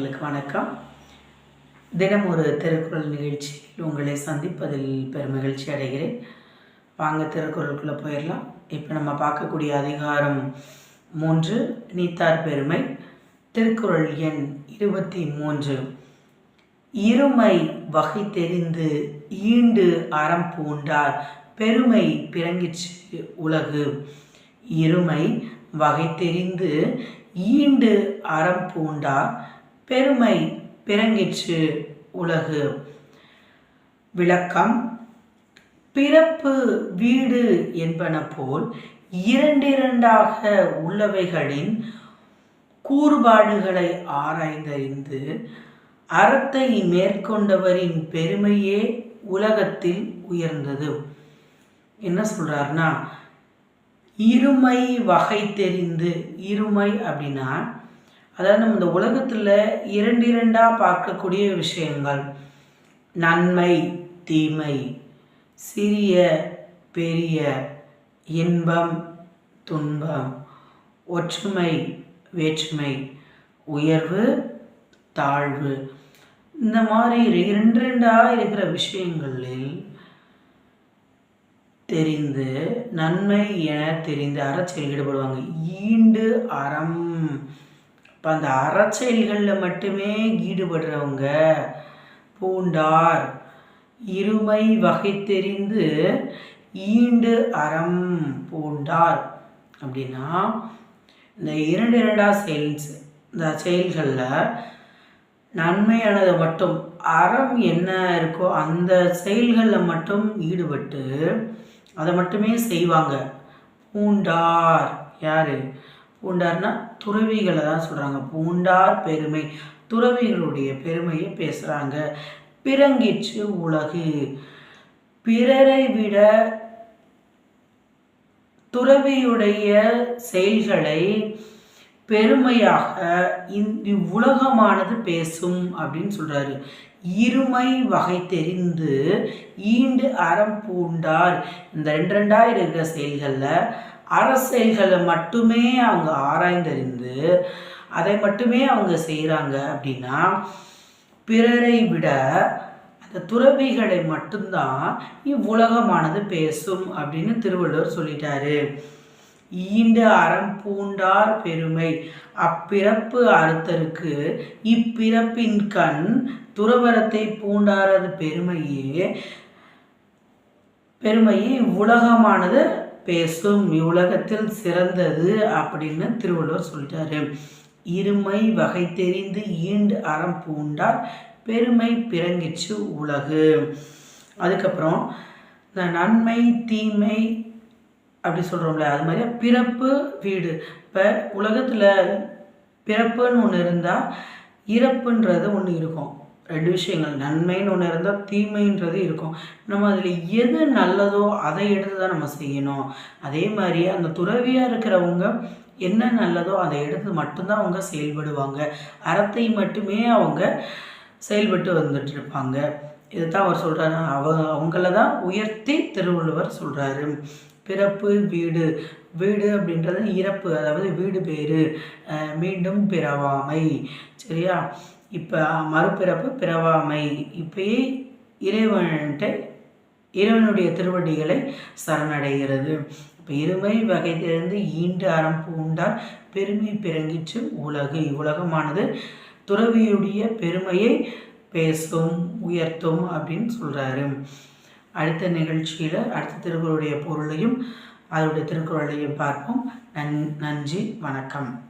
நேயர்களுக்கு வணக்கம். தினம் ஒரு திருக்குறள் நிகழ்ச்சியில் உங்களை சந்திப்பதில் பெருமகிழ்ச்சி அடைகிறேன். வாங்க திருக்குறளுக்குள்ளே போயிடலாம். இப்போ நம்ம பார்க்கக்கூடிய அதிகாரம் மூன்று நீத்தார் பெருமை. திருக்குறள் எண் இருபத்தி மூன்று. இருமை வகை தெரிந்து ஈண்டு அறம் பூண்டார். பெருமை பிறங்கிச்சு உலகு. இருமை வகை தெரிந்து ஈண்டு அறம் பூண்டார். பெருமை பிறங்கிற்று உலகு. விளக்கம் பிறப்பு வீடு என்பன போல் இரண்டிரண்டாக உள்ளவைகளின் கூறுபாடுகளை ஆராய்ந்தறிந்து அறத்தை மேற்கொண்டவரின் பெருமையே உலகத்தில் உயர்ந்தது. என்ன சொல்றாருன்னா இருமை வகை தெரிந்து இருமை அப்படின்னா அதாவது நம்ம இந்த உலகத்தில் இரண்டு இரண்டாக பார்க்கக்கூடிய விஷயங்கள். நன்மை தீமை சிறிய பெரிய இன்பம் துன்பம் ஒற்றுமை வேற்றுமை உயர்வு தாழ்வு. இந்த மாதிரி இரண்டு ரெண்டாக இருக்கிற விஷயங்களில் தெரிந்து நன்மை என தெரிந்து அறச்செயல் ஈடுபடுவாங்க. ஈண்டு அறம். இப்போ அந்த அறச்செயல்களில் மட்டுமே ஈடுபடுறவங்க பூண்டார். இருமை வகை தெரிந்து ஈண்டு அறம் பூண்டார். அப்படின்னா இந்த இரண்டு இரண்டா செயல்ஸ் இந்த செயல்களில் நன்மையானது மட்டும் அறம் என்ன இருக்கோ அந்த செயல்களில் மட்டும் ஈடுபட்டு அதை மட்டுமே செய்வாங்க. பூண்டார் யார்? பூண்டார்னா துறவிகளை தான் சொல்கிறாங்க பூண்டார் பெருமை. துறவிகளுடைய பெருமையை பேசுகிறாங்க பிறங்கிற்று உலகு. பிறரை விட துறவியுடைய செயல்களை பெருமையாக இவ்வுலகமானது பேசும் அப்படின்னு சொல்றாரு. இருமை வகை தெரிந்து ஈண்டு அறம் பூண்டார். இந்த ரெண்டு ரெண்டாயிரம் இருக்கிற செயல்களில் அரசியல்களை மட்டுமே அவங்க ஆராய்ந்தறிந்து அதை மட்டுமே அவங்க செய்கிறாங்க அப்படின்னா பிறரை விட அந்த துறவிகளை மட்டும்தான் இவ்வுலகமானது பேசும் அப்படின்னு திருவள்ளுவர் சொல்லிட்டாரு. ஈண்டு அறம் பூண்டார் பெருமை. அப்பிறப்பு அறுத்தருக்கு இப்பிறப்பின் கண் துறவரத்தை பூண்டாரது பெருமையே பெருமையை இவ்வுலகமானது பேசும் இவ்வுலகத்தில் சிறந்தது அப்படின்னு திருவள்ளுவர் சொல்லிட்டாரு. இருமை வகை தெரிந்து ஈண்டு அறம் பூண்டார் பெருமை பிறங்கிச்சு உலகு. அதுக்கப்புறம் இந்த நன்மை தீமை அப்படி சொல்கிறோம்ல அது மாதிரி பிறப்பு வீடு. இப்போ உலகத்தில் பிறப்புன்னு ஒன்று இருந்தால் இறப்புன்றது ஒன்று இருக்கும். ரெண்டு விஷயங்கள். நன்மைன்னு ஒன்று இருந்தால் தீமைன்றது இருக்கும். நம்ம அதில் எது நல்லதோ அதை எடுத்து தான் நம்ம செய்யணும். அதே மாதிரி அந்த துறவியாக இருக்கிறவங்க என்ன நல்லதோ அதை எடுத்து மட்டும்தான் அவங்க செயல்படுவாங்க. அறத்தை மட்டுமே அவங்க செயல்பட்டு வந்துட்டு இருப்பாங்க. தான் அவர் சொல்கிறாரு அவ அவங்கள தான் உயர்த்தி திருவள்ளுவர் சொல்கிறாரு பிறப்பு வீடு. வீடு அப்படின்றது இறப்பு அதாவது வீடு பேர். மீண்டும் பிறவாமை. சரியா? இப்போ மறுபிறப்பு பிறவாமை. இப்பயே இறைவன்கிட்ட இறைவனுடைய திருவடிகளை சரணடைகிறது. இப்போ இருமை வகையிலிருந்து ஈண்டு அறம் பூண்டார் பெருமை பிறங்கிற்று உலகு. இவ்வுலகமானது துறவியுடைய பெருமையை பேசும் உயர்த்தும் அப்படின்னு சொல்கிறாரு அடுத்த நிகழ்ச்சியில் அடுத்த திருக்குறளுடைய பொருளையும் அதனுடைய திருக்குறளையும் பார்ப்போம். நன் நன்றி வணக்கம்.